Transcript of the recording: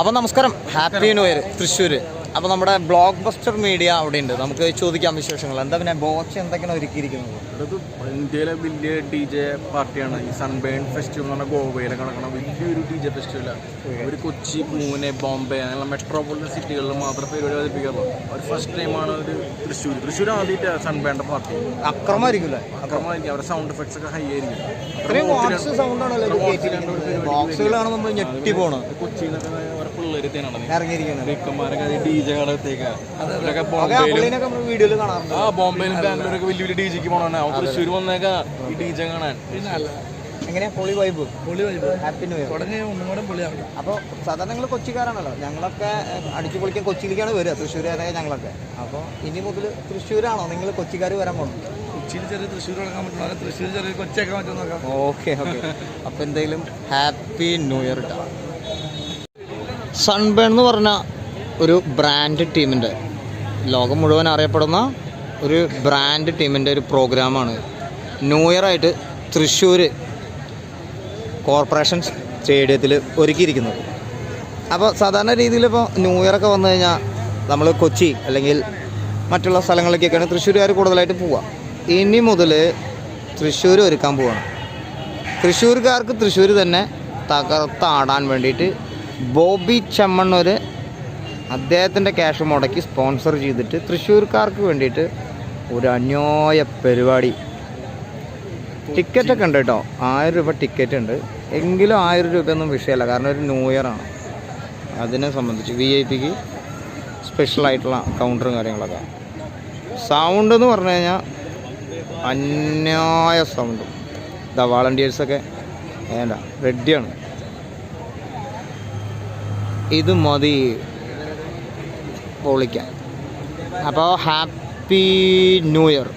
അപ്പോൾ നമസ്കാരം. Happy new year Thrissur അപ്പോൾ നമ്മുടെ ബ്ലോക്ക് ബസ്റ്റർ മീഡിയ അവിടെ ഉണ്ട് നമുക്ക് ചോദിക്കാം വിശേഷങ്ങൾ. എന്താ പിന്നെ ബോക്സ് എന്തൊക്കെയാണ് ഒരുക്കിയിരിക്കുന്നത്? ഇന്ത്യയിലെ വലിയ ഡി ജെ പാർട്ടിയാണ് ഈ സൺബേൺ ഫെസ്റ്റിവൽ എന്ന് പറഞ്ഞാൽ ഗോവയിലെ കണക്കണ വലിയൊരു ഡി ജെ ഫെസ്റ്റിവലാണ് ഒരു കൊച്ചി പൂനെ ബോംബെ അങ്ങനെയുള്ള മെട്രോപൊളിറ്റൻ സിറ്റികളിൽ മാത്രം പരിപാടി അവതരിപ്പിക്കാറുള്ളൂ. ഒരു ഫസ്റ്റ് ടൈമാണ് ഒരു തൃശ്ശൂർ തൃശ്ശൂർ ആദ്യമായിട്ട് സൺബേണിന്റെ പാർട്ടി അക്രമമായിരിക്കും അക്രമമായിരിക്കും. അവരുടെ സൗണ്ട് എഫക്ട്സ് ഒക്കെ ഹൈ ആയിരിക്കും. ബോക്സുകളാണ് നമ്മൾ ഞെട്ടി പോകണം കൊച്ചിയിൽ നിന്നൊക്കെ ആ ബോംബെയിലും ബാംഗ്ലൂരൊക്കെ വലിയ വലിയ ഡി ജെക്ക് പോകണ അവൻ തൃശ്ശൂർ വന്നേക്കാ ഈ ഡിജെ കാണാൻ. എങ്ങനെയാ പൊളി വൈബ് പൊളി വൈബ് ഹാപ്പി ന്യൂ ഇയർ തുടങ്ങി ഒന്നും പൊളിയാണ് അപ്പോൾ സാധാരണ ഞങ്ങൾ കൊച്ചിക്കാരാണല്ലോ. ഞങ്ങളൊക്കെ അടിച്ചു പൊളിക്കാൻ കൊച്ചിയിലേക്കാണ് വരിക. തൃശ്ശൂരുകാരായ ഞങ്ങളൊക്കെ. അപ്പോൾ ഇനി മുതൽ തൃശ്ശൂരാണോ? നിങ്ങൾ കൊച്ചിക്കാർ വരാൻ പോകണം കൊച്ചിയിൽ ചെറിയ തൃശ്ശൂർ തുടങ്ങാൻ പറ്റുന്ന തൃശ്ശൂർ ചെറിയ കൊച്ചിയൊക്കെ പറ്റും നോക്കാം. Okay okay. അപ്പോൾ എന്തെങ്കിലും ഹാപ്പി ന്യൂ ഇയർ ഇട്ടാ സൺബേൺ എന്ന് പറഞ്ഞ ഒരു ബ്രാൻഡ് ടീമിന്റെ ലോകം മുഴുവൻ അറിയപ്പെടുന്ന ഒരു ബ്രാൻഡ് ടീമിന്റെ ഒരു പ്രോഗ്രാമാണ് ന്യൂ ഇയർ ആയിട്ട് തൃശ്ശൂർ കോർപ്പറേഷൻ സ്റ്റേഡിയത്തിൽ ഒരുക്കിയിരിക്കുന്നത്. അപ്പോൾ സാധാരണ രീതിയിൽ ഇപ്പോൾ ന്യൂ ഇയർ ഒക്കെ വന്നു കഴിഞ്ഞാൽ നമ്മൾ കൊച്ചി അല്ലെങ്കിൽ മറ്റുള്ള സ്ഥലങ്ങളിലേക്കൊക്കെയാണ് തൃശ്ശൂരുകാർ കൂടുതലായിട്ട് പോവുക. ഇനി മുതൽ തൃശ്ശൂർ ഒരുക്കാൻ പോവാണ്. തൃശ്ശൂർക്കാർക്ക് തൃശ്ശൂർ തന്നെ തകർത്താടാൻ വേണ്ടിയിട്ട് ബോബി ചമ്മണ്ണൂര് അദ്ദേഹത്തിന്റെ ക്യാഷ് മുടക്കി സ്പോൺസർ ചെയ്തിട്ട് തൃശ്ശൂർക്കാർക്ക് വേണ്ടിയിട്ട് ഒരു അന്യായ പരിപാടി. ടിക്കറ്റൊക്കെ ഉണ്ട് കേട്ടോ. ആയിരം രൂപ ടിക്കറ്റ് ഉണ്ട്. എങ്കിലും ആയിരം രൂപയൊന്നും വിഷയമല്ല. കാരണം ഒരു ന്യൂ ഇയർ ആണ്. അതിനെ സംബന്ധിച്ച് വി ഐ പിക്ക് സ്പെഷ്യലായിട്ടുള്ള കൗണ്ടറും കാര്യങ്ങളൊക്കെ. സൗണ്ട് എന്ന് പറഞ്ഞു കഴിഞ്ഞാൽ അന്യായ സൗണ്ട് ദ വാളണ്ടിയേഴ്സൊക്കെ വേണ്ട റെഡിയാണ് ഇത് മതി പൊളിക്കാൻ അപ്പോൾ ഹാപ്പി ന്യൂ ഇയർ.